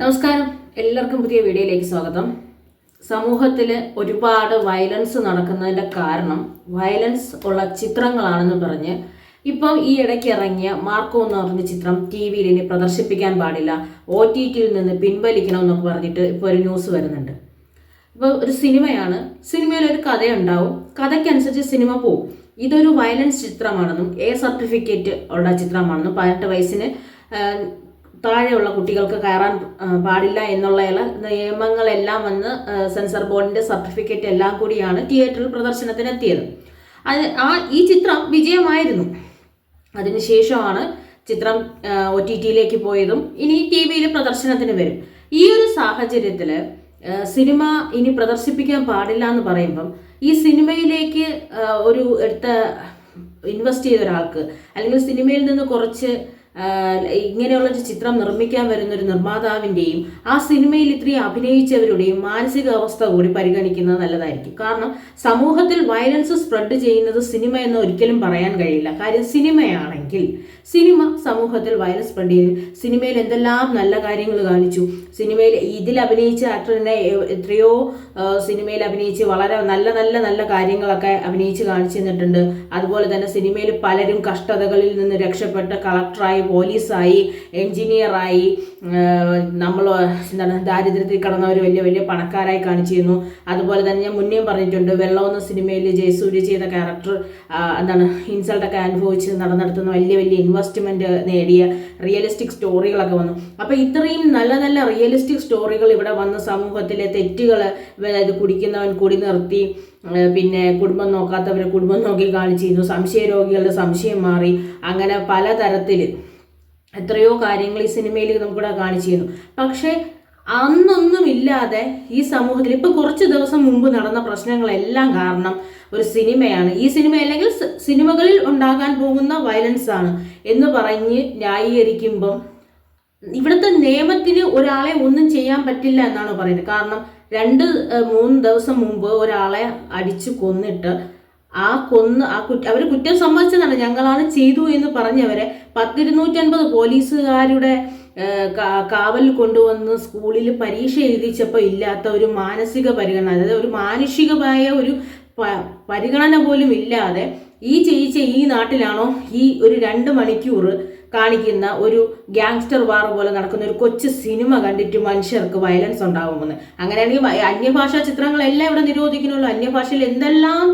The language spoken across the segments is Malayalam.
നമസ്കാരം. എല്ലാവർക്കും പുതിയ വീഡിയോയിലേക്ക് സ്വാഗതം. സമൂഹത്തിൽ ഒരുപാട് വയലൻസ് നടക്കുന്നതിന്റെ കാരണം വയലൻസ് ഉള്ള ചിത്രങ്ങളാണെന്ന് പറഞ്ഞ് ഇപ്പം ഈ ഇടയ്ക്ക് ഇറങ്ങിയ മാർക്കോ എന്ന് പറഞ്ഞ ചിത്രം ടി വിയിൽ ഇനി പ്രദർശിപ്പിക്കാൻ പാടില്ല. ഒ ടി ടിയിൽ നിന്ന് പിൻവലിക്കണമെന്നൊക്കെ പറഞ്ഞിട്ട് ഇപ്പോൾ ഒരു ന്യൂസ് വരുന്നുണ്ട്. ഇപ്പോൾ ഒരു സിനിമയാണ്. സിനിമയിൽ ഒരു കഥയുണ്ടാവും. കഥയ്ക്കനുസരിച്ച് സിനിമ പോവും. ഇതൊരു വയലൻസ് ചിത്രമാണെന്നും എ സർട്ടിഫിക്കറ്റ് ഉള്ള ചിത്രമാണെന്നും പതിനെട്ട് വയസ്സിന് താഴെയുള്ള കുട്ടികൾക്ക് കയറാൻ പാടില്ല എന്നുള്ള നിയമങ്ങളെല്ലാം വന്ന് സെൻസർ ബോർഡിന്റെ സർട്ടിഫിക്കറ്റ് എല്ലാം കൂടിയാണ് തിയേറ്ററിൽ പ്രദർശനത്തിന് എത്തിയത് അത് ആ ഈ ചിത്രം വിജയമായിരുന്നു. അതിനുശേഷമാണ് ചിത്രം ഒ ടി ടിയിലേക്ക് പോയതും ഇനി ടി വിയിൽ പ്രദർശനത്തിന് വരും. ഈ ഒരു സാഹചര്യത്തിൽ സിനിമ ഇനി പ്രദർശിപ്പിക്കാൻ പാടില്ല എന്ന് പറയുമ്പം ഈ സിനിമയിലേക്ക് ഒരു എടുത്ത ഇൻവെസ്റ്റ് ചെയ്ത ഒരാൾക്ക് അല്ലെങ്കിൽ സിനിമയിൽ നിന്ന് കുറച്ച് ഇങ്ങനെയുള്ള ഒരു ചിത്രം നിർമ്മിക്കാൻ വരുന്ന ഒരു നിർമ്മാതാവിന്റെയും ആ സിനിമയിൽ ഇത്രയും അഭിനയിച്ചവരുടെയും മാനസികാവസ്ഥ കൂടി പരിഗണിക്കുന്നത് നല്ലതായിരിക്കും. കാരണം സമൂഹത്തിൽ വയലൻസ് സ്പ്രെഡ് ചെയ്യുന്നത് സിനിമ എന്ന് ഒരിക്കലും പറയാൻ കഴിയില്ല. കാര്യം സിനിമയാണെങ്കിൽ സിനിമ സമൂഹത്തിൽ വയലൻസ് സ്പ്രെഡ് ചെയ്തു സിനിമയിൽ എന്തെല്ലാം നല്ല കാര്യങ്ങൾ കാണിച്ചു. സിനിമയിൽ ഇതിൽ അഭിനയിച്ച ആക്ടറിനെ എത്രയോ സിനിമയിൽ അഭിനയിച്ച് വളരെ നല്ല നല്ല നല്ല കാര്യങ്ങളൊക്കെ അഭിനയിച്ച് കാണിച്ചു തന്നിട്ടുണ്ട്. അതുപോലെ തന്നെ സിനിമയിൽ പലരും കഷ്ടതകളിൽ നിന്ന് രക്ഷപ്പെട്ട കളക്ടറായി പോലീസായി എഞ്ചിനീയറായി നമ്മൾ എന്താണ് ദാരിദ്ര്യത്തിൽ കടന്നവർ വലിയ വലിയ പണക്കാരായി കാണിച്ചിരുന്നു. അതുപോലെ തന്നെ ഞാൻ മുന്നേയും പറഞ്ഞിട്ടുണ്ട് വെള്ളം എന്ന സിനിമയിൽ ജയസൂര്യ ചെയ്ത ക്യാരക്ടർ എന്താണ് ഇൻസൾട്ടൊക്കെ അനുഭവിച്ച് നടന്നെടുത്തുന്ന വലിയ വലിയ ഇൻവെസ്റ്റ്മെന്റ് നേടിയ റിയലിസ്റ്റിക് സ്റ്റോറികളൊക്കെ വന്നു. അപ്പോൾ ഇത്രയും നല്ല നല്ല റിയലിസ്റ്റിക് സ്റ്റോറികൾ ഇവിടെ വന്ന സമൂഹത്തിലെ തെറ്റുകൾ അതായത് കുടിക്കുന്നവൻ കുടി നിർത്തി പിന്നെ കുടുംബം നോക്കാത്തവരെ കുടുംബം നോക്കി കാണിച്ചിരുന്നു സംശയ രോഗികളുടെ സംശയം മാറി അങ്ങനെ പലതരത്തിൽ എത്രയോ കാര്യങ്ങൾ ഈ സിനിമയിൽ നമുക്കിവിടെ കാണിച്ചിരുന്നു പക്ഷേ അന്നൊന്നുമില്ലാതെ ഈ സമൂഹത്തിൽ ഇപ്പൊ കുറച്ച് ദിവസം മുമ്പ് നടന്ന പ്രശ്നങ്ങളെല്ലാം കാരണം ഒരു സിനിമയാണ്. ഈ സിനിമ അല്ലെങ്കിൽ സിനിമകളിൽ ഉണ്ടാകാൻ പോകുന്ന വയലൻസ് ആണ് എന്ന് പറഞ്ഞ് ന്യായീകരിക്കുമ്പം ഇവിടുത്തെ നിയമത്തിന് ഒരാളെ ഒന്നും ചെയ്യാൻ പറ്റില്ല എന്നാണ് പറയുന്നത്. കാരണം രണ്ട് മൂന്ന് ദിവസം മുമ്പ് ഒരാളെ അടിച്ചു കൊന്നിട്ട് ആ കൊന്ന് ആ കുറ്റ അവർ കുറ്റം സമ്മതിച്ചതാണ്. ഞങ്ങളാണ് ചെയ്തു എന്ന് പറഞ്ഞവരെ പത്തിരുന്നൂറ്റൻപത് പോലീസുകാരുടെ കാവൽ കൊണ്ടുവന്ന് സ്കൂളിൽ പരീക്ഷ എഴുതിച്ചപ്പോൾ ഇല്ലാത്ത ഒരു മാനസിക പരിഗണന അതായത് ഒരു മാനുഷികമായ ഒരു പരിഗണന പോലും ഇല്ലാതെ ഈ ചെയ്യിച്ച ഈ നാട്ടിലാണോ ഈ ഒരു രണ്ട് മണിക്കൂർ കാണിക്കുന്ന ഒരു ഗ്യാങ്സ്റ്റർ വാർ പോലെ നടക്കുന്ന ഒരു കൊച്ചു സിനിമ കണ്ടിട്ട് മനുഷ്യർക്ക് വയലൻസ് ഉണ്ടാകുമെന്ന് അങ്ങനെയാണെങ്കിൽ അന്യഭാഷാ ചിത്രങ്ങളെല്ലാം ഇവിടെ നിരോധിക്കണമല്ലോ അന്യഭാഷയിൽ എന്തെല്ലാം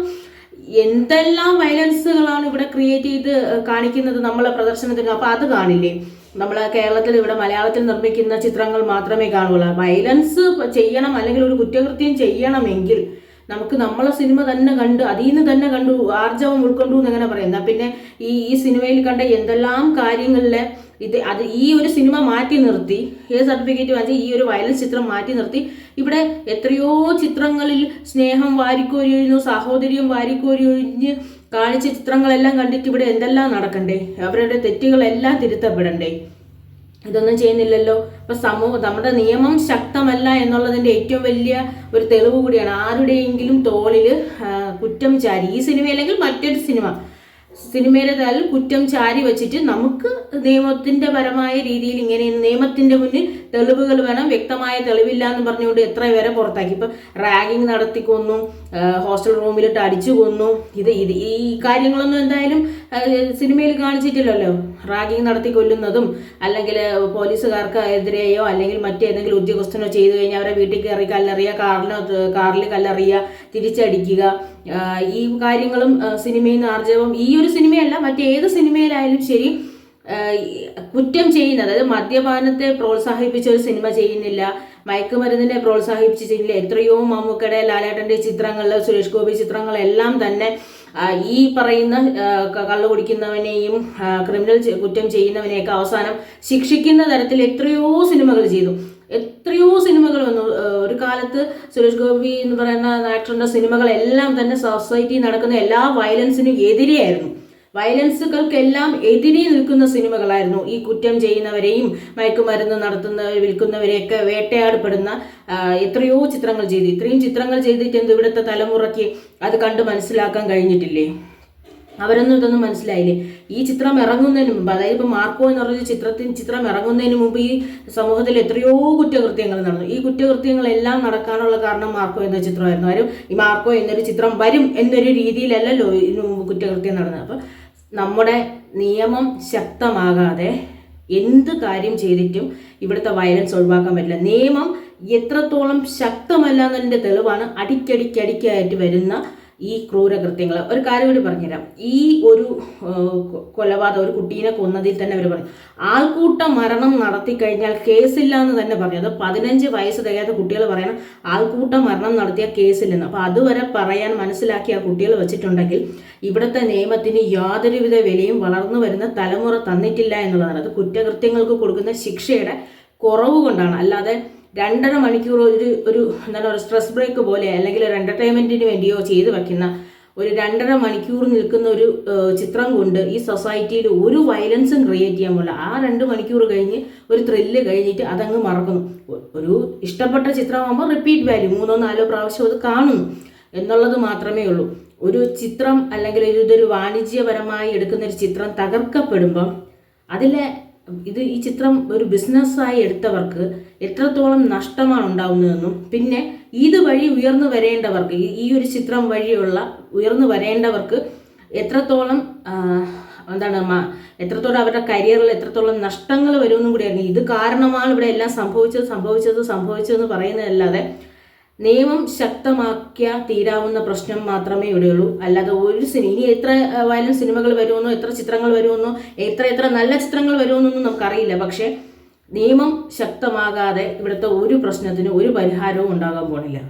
എന്തെല്ലാം വയലൻസുകളാണ് ഇവിടെ ക്രിയേറ്റ് ചെയ്ത് കാണിക്കുന്നത് നമ്മളെ പ്രദർശനത്തിന്? അപ്പോൾ അത് കാണില്ലേ? നമ്മളെ കേരളത്തിൽ ഇവിടെ മലയാളത്തിൽ നിർമ്മിക്കുന്ന ചിത്രങ്ങൾ മാത്രമേ കാണുകയുള്ളൂ. വയലൻസ് ചെയ്യണം അല്ലെങ്കിൽ ഒരു കുറ്റകൃത്യം ചെയ്യണമെങ്കിൽ നമുക്ക് നമ്മളെ സിനിമ തന്നെ കണ്ടു അതിൽ നിന്ന് തന്നെ കണ്ടു ആർജവം ഉൾക്കൊണ്ടു എന്നങ്ങനെ പറയുന്ന പറയാം പിന്നെ ഈ ഈ സിനിമയിൽ കണ്ട എന്തെല്ലാം കാര്യങ്ങളിലെ ഇത് അത് ഈ ഒരു സിനിമ മാറ്റി നിർത്തി ഏത് സർട്ടിഫിക്കറ്റ് വാങ്ങിച്ച് ഈ ഒരു വയലൻസ് ചിത്രം മാറ്റി നിർത്തി ഇവിടെ എത്രയോ ചിത്രങ്ങളിൽ സ്നേഹം വാരിക്കോരി ഒഴിഞ്ഞു സാഹോദര്യം വാരിക്കോരിയൊഴിഞ്ഞ് കാണിച്ച ചിത്രങ്ങളെല്ലാം കണ്ടിട്ട് ഇവിടെ എന്തെല്ലാം നടക്കണ്ടേ? അവരുടെ തെറ്റുകളെല്ലാം തിരുത്തപ്പെടണ്ടേ? ഇതൊന്നും ചെയ്യുന്നില്ലല്ലോ. ഇപ്പൊ സമൂഹം നമ്മുടെ നിയമം ശക്തമല്ല എന്നുള്ളതിന്റെ ഏറ്റവും വലിയ ഒരു തെളിവ് കൂടിയാണ്. ആരുടെയെങ്കിലും തോളിൽ കുറ്റം ചാരി ഈ സിനിമ അല്ലെങ്കിൽ മറ്റൊരു സിനിമ സിനിമയുടെ തലയിൽ കുറ്റം ചാരി വെച്ചിട്ട് നമുക്ക് നിയമത്തിന്റെ പരമായ രീതിയിൽ ഇങ്ങനെ നിയമത്തിന്റെ മുന്നിൽ തെളിവുകൾ വേണം വ്യക്തമായ തെളിവില്ല എന്ന് പറഞ്ഞുകൊണ്ട് എത്ര പേരെ പുറത്താക്കി. ഇപ്പൊ റാഗിങ് നടത്തിക്കൊന്നു ഹോസ്റ്റൽ റൂമിലിട്ട് അടിച്ചു കൊന്നു. ഇത് ഇത് ഈ കാര്യങ്ങളൊന്നും എന്തായാലും സിനിമയിൽ കാണിച്ചിട്ടില്ലല്ലോ. റാഗിങ് നടത്തി കൊല്ലുന്നതും അല്ലെങ്കിൽ പോലീസുകാർക്ക് എതിരെയോ അല്ലെങ്കിൽ മറ്റേതെങ്കിലും ഉദ്യോഗസ്ഥനോ ചെയ്തു കഴിഞ്ഞാൽ അവരെ വീട്ടിൽ കയറി കല്ലെറിയുക കാറിനോ കാറിൽ കല്ലെറിയുക തിരിച്ചടിക്കുക. ഈ കാര്യങ്ങളും സിനിമയിൽ നിന്ന് ആർജവം. ഈ ഒരു സിനിമയല്ല മറ്റേത് സിനിമയിലായാലും ശരി കുറ്റം ചെയ്യുന്നത് അതായത് മദ്യപാനത്തെ പ്രോത്സാഹിപ്പിച്ച ഒരു സിനിമ ചെയ്യുന്നില്ല മയക്കുമരുന്നിനെ പ്രോത്സാഹിപ്പിച്ച് ചെയ്യുന്നില്ല എത്രയോ മമ്മൂക്കയുടെ ലാലേട്ടന്റെ ചിത്രങ്ങൾ സുരേഷ് ഗോപി ചിത്രങ്ങളെല്ലാം തന്നെ ഈ പറയുന്ന കള്ളു കുടിക്കുന്നവനെയും ക്രിമിനൽ കുറ്റം ചെയ്യുന്നവനെയൊക്കെ അവസാനം ശിക്ഷിക്കുന്ന തരത്തിൽ എത്രയോ സിനിമകൾ ചെയ്തു. എത്രയോ സിനിമകൾ വന്നു. ഒരു കാലത്ത് സുരേഷ് ഗോപി എന്ന് പറയുന്ന ആക്ടറിന്റെ സിനിമകളെല്ലാം തന്നെ സൊസൈറ്റി നടക്കുന്ന എല്ലാ വയലൻസിനും എതിരെയായിരുന്നു. വയലൻസുകൾക്കെല്ലാം എതിരെ നിൽക്കുന്ന സിനിമകളായിരുന്നു. ഈ കുറ്റം ചെയ്യുന്നവരെയും മയക്കുമരുന്ന് നടത്തുന്ന വിൽക്കുന്നവരെയൊക്കെ വേട്ടയാടപ്പെടുന്ന എത്രയോ ചിത്രങ്ങൾ ചെയ്തു. ഇത്രയും ചിത്രങ്ങൾ ചെയ്തിട്ട് എന്ത് ഇവിടുത്തെ തലമുറയ്ക്ക് അത് കണ്ട് മനസ്സിലാക്കാൻ കഴിഞ്ഞിട്ടില്ലേ? അവരൊന്നും ഇതൊന്നും മനസ്സിലായില്ലേ? ഈ ചിത്രം ഇറങ്ങുന്നതിന് മുമ്പ് അതായത് ഇപ്പോൾ മാർക്കോ എന്ന് പറഞ്ഞ ചിത്രത്തിന് ചിത്രം ഇറങ്ങുന്നതിന് മുമ്പ് ഈ സമൂഹത്തിൽ എത്രയോ കുറ്റകൃത്യങ്ങൾ നടന്നു. ഈ കുറ്റകൃത്യങ്ങളെല്ലാം നടക്കാനുള്ള കാരണം മാർക്കോ എന്ന ചിത്രമായിരുന്നു. ആരും ഈ മാർക്കോ എന്നൊരു ചിത്രം വരും എന്നൊരു രീതിയിലല്ലല്ലോ ഇതിനു മുമ്പ് കുറ്റകൃത്യം നടന്നത്. അപ്പം നമ്മുടെ നിയമം ശക്തമാകാതെ എന്ത് കാര്യം ചെയ്തിട്ടും ഇവിടുത്തെ വയലൻസ് ഒഴിവാക്കാൻ പറ്റില്ല. നിയമം എത്രത്തോളം ശക്തമല്ല എന്നതിന്റെ തെളിവാണ് അടിക്കടിക്കടിക്കായിട്ട് വരുന്ന ഈ ക്രൂരകൃത്യങ്ങൾ ഒരു കാര്യം കൂടി പറഞ്ഞുതരാം. ഈ ഒരു കൊലപാതകം ഒരു കുട്ടീനെ കൊന്നതിൽ തന്നെ അവർ പറഞ്ഞു. ആൾക്കൂട്ട മരണം നടത്തി കഴിഞ്ഞാൽ കേസില്ല എന്ന് തന്നെ പറഞ്ഞു. അത് പതിനഞ്ച് വയസ്സ് തികയാത്ത കുട്ടികൾ പറയണം ആൾക്കൂട്ട മരണം നടത്തിയ കേസില്ലെന്ന്. അപ്പോൾ അതുവരെ പറയാൻ മനസ്സിലാക്കിയ ആ കുട്ടികൾ വെച്ചിട്ടുണ്ടെങ്കിൽ ഇവിടുത്തെ നിയമത്തിന് യാതൊരുവിധ വിലയും വളർന്നു വരുന്ന തലമുറ തന്നിട്ടില്ല എന്നുള്ളതാണ്. അത് കുറ്റകൃത്യങ്ങൾക്ക് കൊടുക്കുന്ന ശിക്ഷയുടെ കുറവ് കൊണ്ടാണ്. അല്ലാതെ രണ്ടര മണിക്കൂർ ഒരു ഒരു എന്താണ് ഒരു സ്ട്രെസ് ബ്രേക്ക് പോലെ അല്ലെങ്കിൽ ഒരു എന്റർടൈൻമെന്റിന് വേണ്ടിയോ ചെയ്തു വയ്ക്കുന്ന ഒരു രണ്ടര മണിക്കൂർ നിൽക്കുന്ന ഒരു ചിത്രം കൊണ്ട് ഈ സൊസൈറ്റിയിൽ ഒരു വയലൻസും ക്രിയേറ്റ് ചെയ്യാൻ പോലെ ആ രണ്ട് മണിക്കൂർ കഴിഞ്ഞ് ഒരു ത്രില്ല് കഴിഞ്ഞിട്ട് അതങ്ങ് മറക്കുന്നു ഒരു ഇഷ്ടപ്പെട്ട ചിത്രമാകുമ്പോൾ റിപ്പീറ്റ് വാല്യൂ മൂന്നോ നാലോ പ്രാവശ്യം അത് കാണുന്നു എന്നുള്ളത് മാത്രമേ ഉള്ളൂ. ഒരു ചിത്രം അല്ലെങ്കിൽ ഒരു ഇതൊരു വാണിജ്യപരമായി എടുക്കുന്ന ഒരു ചിത്രം തകർക്കപ്പെടുമ്പം അതിലെ ഇത് ഈ ചിത്രം ഒരു ബിസിനസ്സായി എടുത്തവർക്ക് എത്രത്തോളം നഷ്ടമാണ് ഉണ്ടാവുന്നതെന്നും പിന്നെ ഇത് വഴി ഉയർന്നു വരേണ്ടവർക്ക് ഈ- ഒരു ചിത്രം വഴിയുള്ള ഉയർന്നു വരേണ്ടവർക്ക് എത്രത്തോളം എന്താണ് എത്രത്തോളം അവരുടെ കരിയറിൽ എത്രത്തോളം നഷ്ടങ്ങൾ വരുമെന്നും കൂടിയായിരുന്നു. ഇത് കാരണമാണ് ഇവിടെ എല്ലാം സംഭവിച്ചത് സംഭവിച്ചത് സംഭവിച്ചതെന്ന് പറയുന്നതല്ലാതെ നിയമം ശക്തമാക്കിയാൽ തീരാവുന്ന പ്രശ്നം മാത്രമേ ഇവിടെയുള്ളൂ. അല്ലാതെ ഒരു സിനിമ ഇനി എത്ര വയലൻസ് സിനിമകൾ വരുമെന്നോ എത്ര ചിത്രങ്ങൾ വരുമെന്നോ എത്ര എത്ര നല്ല ചിത്രങ്ങൾ വരുമെന്നൊന്നും നമുക്കറിയില്ല. പക്ഷേ നിയമം ശക്തമാകാതെ ഇവിടുത്തെ ഒരു പ്രശ്നത്തിന് ഒരു പരിഹാരവും ഉണ്ടാകാൻ പോണില്ല.